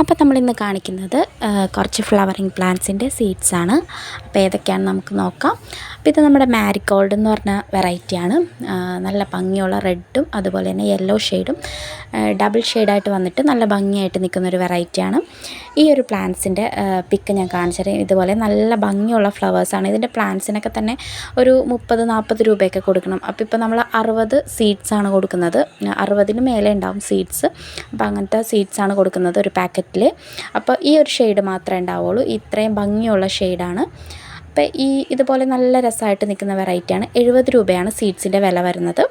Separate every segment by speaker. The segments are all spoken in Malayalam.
Speaker 1: അപ്പോൾ നമ്മൾ ഇന്ന് കാണിക്കുന്നത് കുറച്ച് ഫ്ലവറിങ് പ്ലാന്റ്സിന്റെ ആണ്. അപ്പോൾ ഏതൊക്കെയാണ് നമുക്ക് നോക്കാം. അപ്പോൾ ഇത് നമ്മുടെ മാരിഗോൾഡ് എന്ന് പറഞ്ഞ വെറൈറ്റിയാണ് നല്ല ഭംഗിയുള്ള റെഡും അതുപോലെ തന്നെ യെല്ലോ ഷെയ്ഡും ഡബിൾ ഷെയ്ഡായിട്ട് വന്നിട്ട് നല്ല ഭംഗിയായിട്ട് നിൽക്കുന്ന ഒരു വെറൈറ്റിയാണ് ഈ ഒരു പ്ലാന്റ്സിന്റെ പിക്ക് ഞാൻ കാണിച്ചുതരാം ഇതുപോലെ നല്ല ഭംഗിയുള്ള ഫ്ലവേഴ്സാണ് ഇതിന്റെ പ്ലാന്റ്സിനൊക്കെ തന്നെ ഒരു മുപ്പത് നാൽപ്പത് രൂപയൊക്കെ കൊടുക്കണം. അപ്പോൾ ഇപ്പോൾ നമ്മൾ അറുപത് സീഡ്സാണ് കൊടുക്കുന്നത്. അറുപതിന് മേലെ ഉണ്ടാവും സീഡ്സ് അപ്പോൾ അങ്ങനത്തെ സീഡ്സാണ് കൊടുക്കുന്നത് ഒരു പാക്കറ്റിൽ അപ്പോൾ ഈ ഒരു ഷെയ്ഡ് മാത്രമേ ഉണ്ടാവുള്ളൂ. ഇത്രയും ഭംഗിയുള്ള ഷെയ്ഡാണ്. അപ്പോൾ ഈ ഇതുപോലെ നല്ല രസമായിട്ട് നിൽക്കുന്ന വെറൈറ്റിയാണ്. എഴുപത് രൂപയാണ് സീഡ്സിന്റെ വില വരുന്നത്.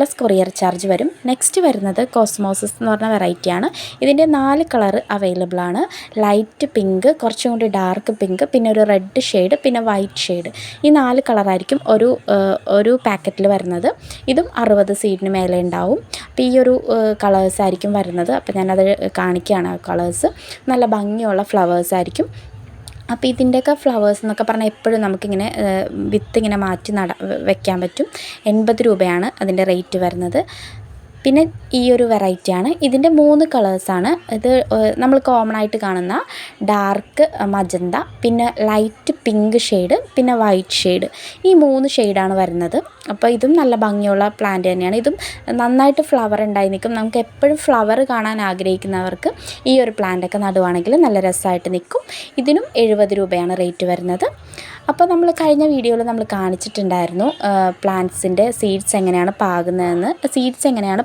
Speaker 1: പ്ലസ് കൊറിയർ ചാർജ് വരും. നെക്സ്റ്റ് വരുന്നത് കോസ്മോസിസ് എന്ന് പറഞ്ഞ വെറൈറ്റിയാണ് ഇതിന്റെ നാല് കളർ അവൈലബിൾ ആണ്. ലൈറ്റ് പിങ്ക് കുറച്ചും കൂടി ഡാർക്ക് പിങ്ക് പിന്നെ ഒരു റെഡ് ഷെയ്ഡ് പിന്നെ വൈറ്റ് ഷെയ്ഡ് ഈ നാല് കളറായിരിക്കും ഒരു ഒരു പാക്കറ്റിൽ വരുന്നത്. ഇതും അറുപത് സീഡിന് മേലെ ഉണ്ടാവും. അപ്പോൾ ഈ ഒരു കളേഴ്സ് ആയിരിക്കും വരുന്നത്. അപ്പോൾ ഞാനത് കാണിക്കുകയാണ് കളേഴ്സ് നല്ല ഭംഗിയുള്ള ഫ്ലവേഴ്സ് ആയിരിക്കും. അപ്പോൾ ഇതിന്റെയൊക്കെ ഫ്ലവേഴ്സ് എന്നൊക്കെ പറഞ്ഞാൽ എപ്പോഴും നമുക്കിങ്ങനെ വിത്ത് ഇങ്ങനെ മാറ്റി നട വെക്കാൻ പറ്റും. എൺപത് രൂപയാണ് അതിന്റെ റേറ്റ് വരുന്നത്. പിന്നെ ഈ ഒരു വെറൈറ്റിയാണ് ഇതിന്റെ മൂന്ന് കളേഴ്സാണ് ഇത് നമ്മൾ കോമൺ ആയിട്ട് കാണുന്ന ഡാർക്ക് മജന്ത പിന്നെ ലൈറ്റ് പിങ്ക് ഷെയ്ഡ് പിന്നെ വൈറ്റ് ഷെയ്ഡ് ഈ മൂന്ന് ഷെയ്ഡാണ് വരുന്നത്. അപ്പോൾ ഇതും നല്ല ഭംഗിയുള്ള പ്ലാന്റ് തന്നെയാണ്. ഇതും നന്നായിട്ട് ഫ്ലവർ ഉണ്ടായി നിൽക്കും. നമുക്ക് എപ്പോഴും ഫ്ലവർ കാണാൻ ആഗ്രഹിക്കുന്നവർക്ക് ഈ ഒരു പ്ലാന്റൊക്കെ നടുവാണെങ്കിൽ നല്ല രസമായിട്ട് നിൽക്കും. ഇതിനും എഴുപത് രൂപയാണ് റേറ്റ് വരുന്നത്. അപ്പോൾ നമ്മൾ കഴിഞ്ഞ വീഡിയോയിൽ നമ്മൾ കാണിച്ചിട്ടുണ്ടായിരുന്നു പ്ലാന്റ്സിന്റെ സീഡ്സ് എങ്ങനെയാണ് പാകുന്നതെന്ന്. സീഡ്സ് എങ്ങനെയാണ്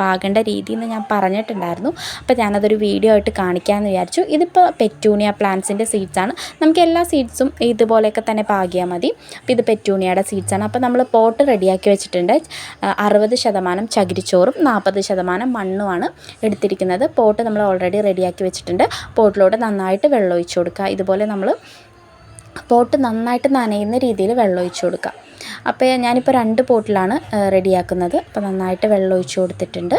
Speaker 1: പാകേണ്ട രീതി എന്ന് ഞാൻ പറഞ്ഞിട്ടുണ്ടായിരുന്നു. അപ്പോൾ ഞാനതൊരു വീഡിയോ ആയിട്ട് കാണിക്കാമെന്ന് വിചാരിച്ചു. ഇതിപ്പോൾ പെറ്റൂണിയ പ്ലാന്റ്സിന്റെ സീഡ്സാണ് നമുക്ക് എല്ലാ സീഡ്സും ഇതുപോലെയൊക്കെ തന്നെ പാകിയാൽ മതി. അപ്പോൾ ഇത് പെറ്റൂണിയയുടെ സീഡ്സാണ് അപ്പോൾ നമ്മൾ പോട്ട് റെഡിയാക്കി വെച്ചിട്ടുണ്ട്. അറുപത് ശതമാനം ചകിരിച്ചോറും നാൽപ്പത് ശതമാനം മണ്ണുമാണ് എടുത്തിരിക്കുന്നത്. പോട്ട് നമ്മൾ ഓൾറെഡി റെഡിയാക്കി വെച്ചിട്ടുണ്ട്. പോട്ടിലോട്ട് നന്നായിട്ട് വെള്ളം കൊടുക്കുക. ഇതുപോലെ നമ്മൾ പോട്ട് നന്നായിട്ട് നനയുന്ന രീതിയിൽ വെള്ളം കൊടുക്കുക. അപ്പോൾ ഞാനിപ്പോൾ രണ്ട് പോട്ടിലാണ് റെഡിയാക്കുന്നത്. അപ്പോൾ നന്നായിട്ട് വെള്ളം കൊടുത്തിട്ടുണ്ട്.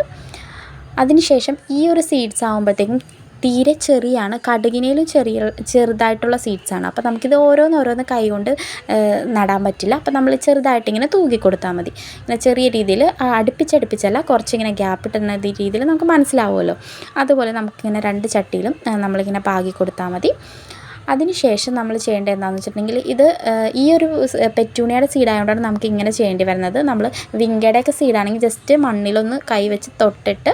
Speaker 1: അതിനുശേഷം ഈ ഒരു സീഡ്സ് ആകുമ്പോഴത്തേക്കും തീരെ ചെറിയാണ്. കടുകിനേലും ചെറിയ ചെറുതായിട്ടുള്ള സീഡ്സാണ് അപ്പോൾ നമുക്കിത് ഓരോന്നോരോന്ന് കൈകൊണ്ട് നടാൻ പറ്റില്ല. അപ്പോൾ നമ്മൾ ചെറുതായിട്ട് ഇങ്ങനെ തൂക്കി കൊടുത്താൽ മതി. ഇങ്ങനെ ചെറിയ രീതിയിൽ അടുപ്പിച്ചടുപ്പിച്ചല്ല കുറച്ചിങ്ങനെ ഗ്യാപ്പ് ഇട്ടുന്ന രീതിയിൽ നമുക്ക് മനസ്സിലാവുമല്ലോ. അതുപോലെ നമുക്കിങ്ങനെ രണ്ട് ചട്ടിയിലും നമ്മളിങ്ങനെ പാകി കൊടുത്താൽ മതി. അതിനുശേഷം നമ്മൾ ചെയ്യേണ്ടത് എന്താണെന്ന് വെച്ചിട്ടുണ്ടെങ്കിൽ ഇത് ഈ ഒരു പെറ്റൂണിയുടെ സീഡ് ആയതുകൊണ്ടാണ് നമുക്ക് ഇങ്ങനെ ചെയ്യേണ്ടി വരുന്നത്. നമ്മൾ വിങ്കയുടെയൊക്കെ സീഡാണെങ്കിൽ ജസ്റ്റ് മണ്ണിലൊന്ന് കൈവച്ച് തൊട്ടിട്ട്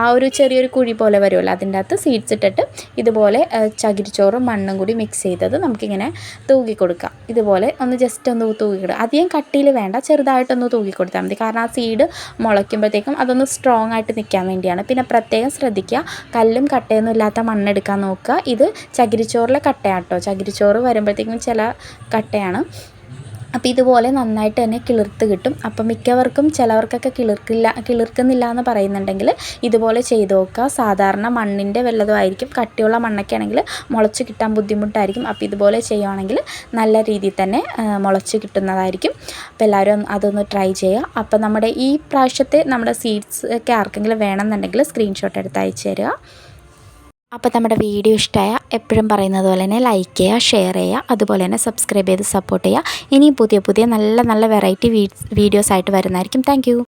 Speaker 1: ആ ഒരു ചെറിയൊരു കുഴി പോലെ വരുമല്ലോ അതിന്റെ അകത്ത് സീഡ്സ് ഇട്ടിട്ട് ഇതുപോലെ ചകിരിച്ചോറും മണ്ണും കൂടി മിക്സ് ചെയ്തത് നമുക്കിങ്ങനെ തൂക്കി കൊടുക്കാം. ഇതുപോലെ ഒന്ന് ജസ്റ്റ് ഒന്ന് തൂക്കി കൊടുക്കുക അധികം കട്ടിയിൽ വേണ്ട ചെറുതായിട്ടൊന്ന് തൂക്കി കൊടുത്താൽ മതി. കാരണം ആ സീഡ് മുളയ്ക്കുമ്പോഴത്തേക്കും അതൊന്ന് സ്ട്രോങ് ആയിട്ട് നിൽക്കാൻ വേണ്ടിയാണ്. പിന്നെ പ്രത്യേകം ശ്രദ്ധിക്കുക കല്ലും കട്ടയൊന്നും ഇല്ലാത്ത മണ്ണെടുക്കാൻ നോക്കുക. ഇത് ചകിരിച്ചോറിലെ കട്ടയാട്ടോ. ചകിരിച്ചോറ് വരുമ്പോഴത്തേക്കും ചില കട്ടയാണ്. അപ്പോൾ ഇതുപോലെ നന്നായിട്ട് തന്നെ കിളിർത്ത് കിട്ടും. അപ്പം മിക്കവർക്കും ചിലവർക്കൊക്കെ കിളിർക്കില്ല കിളിർക്കുന്നില്ല എന്ന് പറയുന്നുണ്ടെങ്കിൽ ഇതുപോലെ ചെയ്ത് നോക്കുക. സാധാരണ മണ്ണിന്റെ വല്ലതും ആയിരിക്കും. കട്ടിയുള്ള മണ്ണൊക്കെ ആണെങ്കിൽ മുളച്ച് കിട്ടാൻ ബുദ്ധിമുട്ടായിരിക്കും. അപ്പോൾ ഇതുപോലെ ചെയ്യുവാണെങ്കിൽ നല്ല രീതിയിൽ തന്നെ മുളച്ച് കിട്ടുന്നതായിരിക്കും. അപ്പോൾ എല്ലാവരും അതൊന്ന് ട്രൈ ചെയ്യുക. അപ്പോൾ നമ്മുടെ ഈ പ്രാവശ്യത്തെ നമ്മുടെ സീഡ്സ് ഒക്കെ ആർക്കെങ്കിലും വേണമെന്നുണ്ടെങ്കിൽ സ്ക്രീൻഷോട്ട് എടുത്ത് അയച്ചു തരിക. അപ്പോൾ നമ്മുടെ വീഡിയോ ഇഷ്ടമായ എപ്പോഴും പറയുന്നത് പോലെ തന്നെ ലൈക്ക് ചെയ്യുക ഷെയർ ചെയ്യുക അതുപോലെ തന്നെ സബ്സ്ക്രൈബ് ചെയ്ത് സപ്പോർട്ട് ചെയ്യുക ഇനിയും പുതിയ പുതിയ നല്ല നല്ല വെറൈറ്റി വീഡിയോസ് ആയിട്ട് വരുന്നതായിരിക്കും. താങ്ക്